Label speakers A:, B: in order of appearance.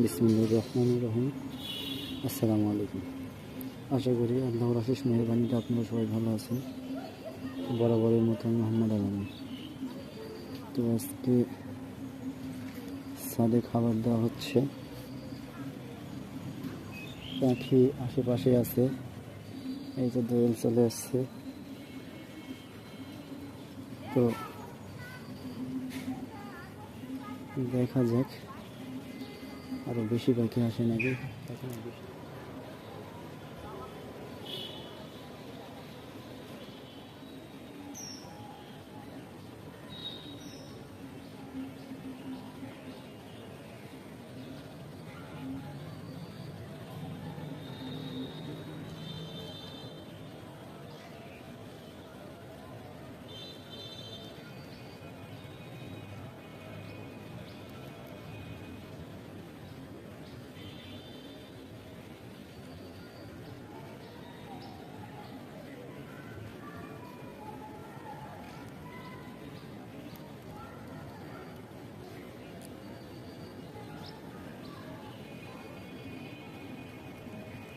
A: বিসমুল্লাহ রহমান রহিম। আসসালামু আলাইকুম আশা করি আল্লাহর আশিস মেহরবানিতে আপনারা সবাই ভালো আছেন, বরাবরের মতো আমি মোহাম্মদ আলম তো আজকে সাদে খাবার দেওয়া হচ্ছে। পাখি আশেপাশে আছে, এই যে দোয়েল চলে আসছে। তো দেখা যাক আরও বেশি পাখি আসে নাকি?